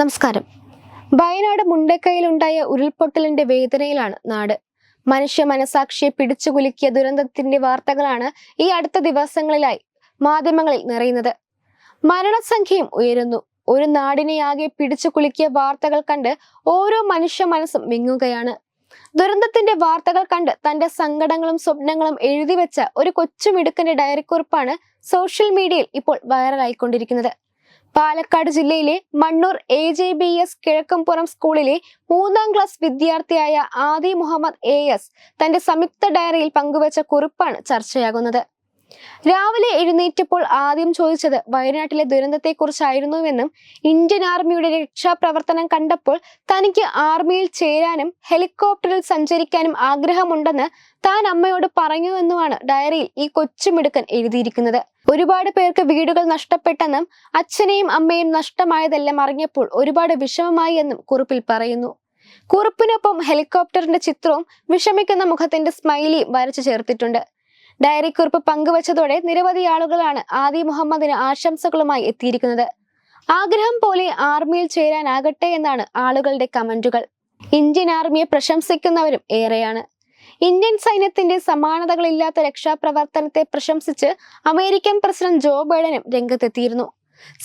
നമസ്കാരം വയനാട് മുണ്ടക്കൈയിലുണ്ടായ ഉരുൾപൊട്ടലിന്റെ വേദനയിലാണ് നാട് മനുഷ്യ മനസാക്ഷിയെ പിടിച്ചുകുലുക്കിയ ദുരന്തത്തിന്റെ വാർത്തകളാണ് ഈ അടുത്ത ദിവസങ്ങളിലായി മാധ്യമങ്ങളിൽ നിറയുന്നത് മരണസംഖ്യയും ഉയരുന്നു ഒരു നാടിനെയാകെ പിടിച്ചുകുലുക്കിയ വാർത്തകൾ കണ്ട് ഓരോ മനുഷ്യ മനസ്സും വിങ്ങുകയാണ് ദുരന്തത്തിന്റെ വാർത്തകൾ കണ്ട് തന്റെ സങ്കടങ്ങളും സ്വപ്നങ്ങളും എഴുതി വെച്ച ഒരു കൊച്ചുമിടുക്കന്റെ ഡയറി കുറിപ്പാണ് സോഷ്യൽ മീഡിയയിൽ ഇപ്പോൾ വൈറലായിക്കൊണ്ടിരിക്കുന്നത് പാലക്കാട് ജില്ലയിലെ Mannur A J B S Kizhakkampuram സ്കൂളിലെ മൂന്നാം ക്ലാസ് വിദ്യാർത്ഥിയായ ആദി മുഹമ്മദ് എ എസ് തന്റെ സംയുക്ത ഡയറിയിൽ പങ്കുവച്ച കുറിപ്പാണ് ചർച്ചയാകുന്നത് രാവിലെ എഴുന്നേറ്റപ്പോൾ ആദ്യം ചോദിച്ചത് വയനാട്ടിലെ ദുരന്തത്തെക്കുറിച്ചായിരുന്നുവെന്നും ഇന്ത്യൻ ആർമിയുടെ രക്ഷാപ്രവർത്തനം കണ്ടപ്പോൾ തനിക്ക് ആർമിയിൽ ചേരാനും ഹെലികോപ്റ്ററിൽ സഞ്ചരിക്കാനും ആഗ്രഹമുണ്ടെന്ന് താൻ അമ്മയോട് പറഞ്ഞു എന്നുമാണ് ഡയറിയിൽ ഈ കൊച്ചുമിടുക്കൻ എഴുതിയിരിക്കുന്നത് ഒരുപാട് പേർക്ക് വീടുകൾ നഷ്ടപ്പെട്ടെന്നും അച്ഛനെയും അമ്മയും നഷ്ടമായതെല്ലാം അറിഞ്ഞപ്പോൾ ഒരുപാട് വിഷമമായി എന്നും കുറിപ്പിൽ പറയുന്നു കുറിപ്പിനൊപ്പം ഹെലികോപ്റ്ററിന്റെ ചിത്രവും വിഷമിക്കുന്ന മുഖത്തിന്റെ സ്മൈലിയും വരച്ചു ചേർത്തിട്ടുണ്ട് ഡയറി കുറിപ്പ് പങ്കുവച്ചതോടെ നിരവധി ആളുകളാണ് ആദി മുഹമ്മദിന് ആശംസകളുമായി എത്തിയിരിക്കുന്നത് ആഗ്രഹം പോലെ ആർമിയിൽ ചേരാനാകട്ടെ എന്നാണ് ആളുകളുടെ കമന്റുകൾ ഇന്ത്യൻ ആർമിയെ പ്രശംസിക്കുന്നവരും ഏറെയാണ് ഇന്ത്യൻ സൈന്യത്തിന്റെ സമാനതകളില്ലാത്ത രക്ഷാപ്രവർത്തനത്തെ പ്രശംസിച്ച് അമേരിക്കൻ പ്രസിഡന്റ് ജോ ബൈഡനും രംഗത്തെത്തിയിരുന്നു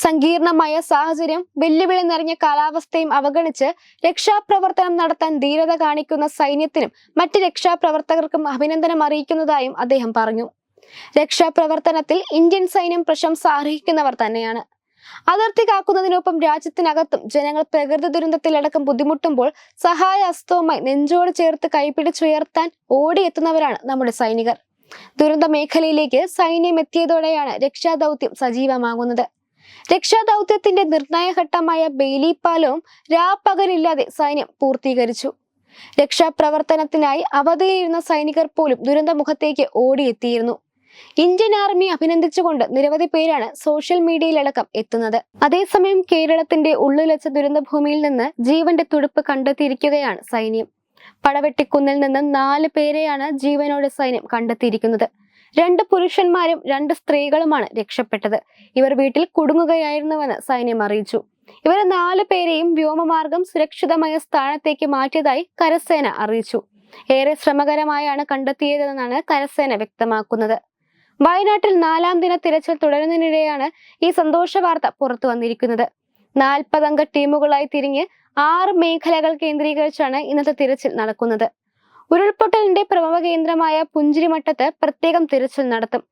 സങ്കീർണമായ സാഹചര്യം വെല്ലുവിളി നിറഞ്ഞ കാലാവസ്ഥയും അവഗണിച്ച് രക്ഷാപ്രവർത്തനം നടത്താൻ ധീരത കാണിക്കുന്ന സൈന്യത്തിനും മറ്റ് രക്ഷാപ്രവർത്തകർക്കും അഭിനന്ദനം അറിയിക്കുന്നതായും അദ്ദേഹം പറഞ്ഞു രക്ഷാപ്രവർത്തനത്തിൽ ഇന്ത്യൻ സൈന്യം പ്രശംസ അർഹിക്കുന്നവർ തന്നെയാണ് അതിർത്തി കാക്കുന്നതിനൊപ്പം രാജ്യത്തിനകത്തും ജനങ്ങൾ പ്രകൃതി ദുരന്തത്തിലടക്കം ബുദ്ധിമുട്ടുമ്പോൾ സഹായ അസ്തവുമായി നെഞ്ചോട് ചേർത്ത് കൈപിടിച്ചുയർത്താൻ ഓടിയെത്തുന്നവരാണ് നമ്മുടെ സൈനികർ ദുരന്ത മേഖലയിലേക്ക് സൈന്യം എത്തിയതോടെയാണ് രക്ഷാദൗത്യം സജീവമാകുന്നത് രക്ഷാദൗത്യത്തിന്റെ നിർണായക ഘട്ടമായ ബെയിലി പാലവും രാപ്പകലില്ലാതെ സൈന്യം പൂർത്തീകരിച്ചു രക്ഷാപ്രവർത്തനത്തിനായി അവധിയിരുന്ന സൈനികർ പോലും ദുരന്തമുഖത്തേക്ക് ഓടിയെത്തിയിരുന്നു ഇന്ത്യൻ ആർമി അഭിനന്ദിച്ചുകൊണ്ട് നിരവധി പേരാണ് സോഷ്യൽ മീഡിയയിലടക്കം എത്തുന്നത് അതേസമയം കേരളത്തിന്റെ ഉള്ളിലച്ച ദുരന്തഭൂമിയിൽ നിന്ന് ജീവന്റെ തുടുപ്പ് കണ്ടെത്തിയിരിക്കുകയാണ് സൈന്യം പടവെട്ടിക്കുന്നിൽ നിന്ന് നാല് പേരെയാണ് ജീവനോടെ സൈന്യം കണ്ടെത്തിയിരിക്കുന്നത് രണ്ട് പുരുഷന്മാരും രണ്ട് സ്ത്രീകളുമാണ് രക്ഷപ്പെട്ടത് ഇവർ വീട്ടിൽ കുടുങ്ങുകയായിരുന്നുവെന്ന് സൈന്യം അറിയിച്ചു ഇവരെ നാല് പേരെയും വ്യോമമാർഗം സുരക്ഷിതമായ സ്ഥാനത്തേക്ക് മാറ്റിയതായി കരസേന അറിയിച്ചു ഏറെ ശ്രമകരമായാണ് കണ്ടെത്തിയതെന്നാണ് കരസേന വ്യക്തമാക്കുന്നത് വയനാട്ടിൽ നാലാം ദിന തിരച്ചിൽ തുടരുന്നതിനിടെയാണ് ഈ സന്തോഷ വാർത്ത പുറത്തു വന്നിരിക്കുന്നത് നാൽപ്പതംഗ ടീമുകളായി തിരിഞ്ഞ് ആറ് മേഖലകൾ കേന്ദ്രീകരിച്ചാണ് ഇന്നത്തെ തിരച്ചിൽ നടക്കുന്നത് ഉരുൾപൊട്ടലിന്റെ പ്രഭവ കേന്ദ്രമായ പുഞ്ചിരിമട്ടത്ത് പ്രത്യേകം തിരച്ചിൽ നടത്തും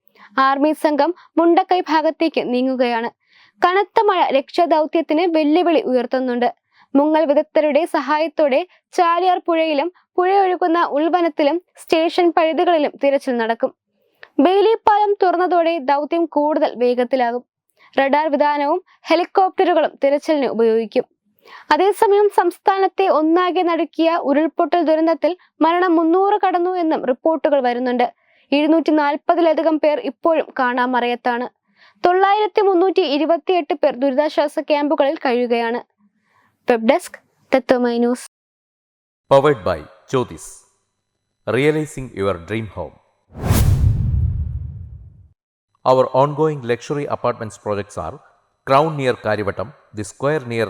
ആർമി സംഘം മുണ്ടക്കൈ ഭാഗത്തേക്ക് നീങ്ങുകയാണ് കനത്ത മഴ രക്ഷാദൗത്യത്തിന് വെല്ലുവിളി ഉയർത്തുന്നുണ്ട് മുങ്ങൽ വിദഗ്ധരുടെ സഹായത്തോടെ ചാലിയാർ പുഴയിലും പുഴയൊഴുകുന്ന ഉൾവനത്തിലും സ്റ്റേഷൻ പഴുതുകളിലും തിരച്ചിൽ നടക്കും ബെയിലിപ്പാലം തുറന്നതോടെ ദൗത്യം കൂടുതൽ വേഗത്തിലാകും റഡാർ വിധാനവും ഹെലികോപ്റ്ററുകളും തിരച്ചിലിന് ഉപയോഗിക്കും അതേസമയം സംസ്ഥാനത്തെ ഒന്നാകെ നടുക്കിയ ഉരുൾപൊട്ടൽ ദുരന്തത്തിൽ മരണം മുന്നൂറ് കടന്നു എന്നും റിപ്പോർട്ടുകൾ വരുന്നുണ്ട് എഴുന്നൂറ്റി നാൽപ്പതിലധികം പേർ ഇപ്പോഴും കാണാമറയത്താണ് തൊള്ളായിരത്തി മുന്നൂറ്റി ഇരുപത്തിയെട്ട് പേർ ദുരിതാശ്വാസ ക്യാമ്പുകളിൽ കഴിയുകയാണ് web desk desk news powered by Jyothis realising your dream home our ongoing luxury apartments projects are crown near Kariavattom the square near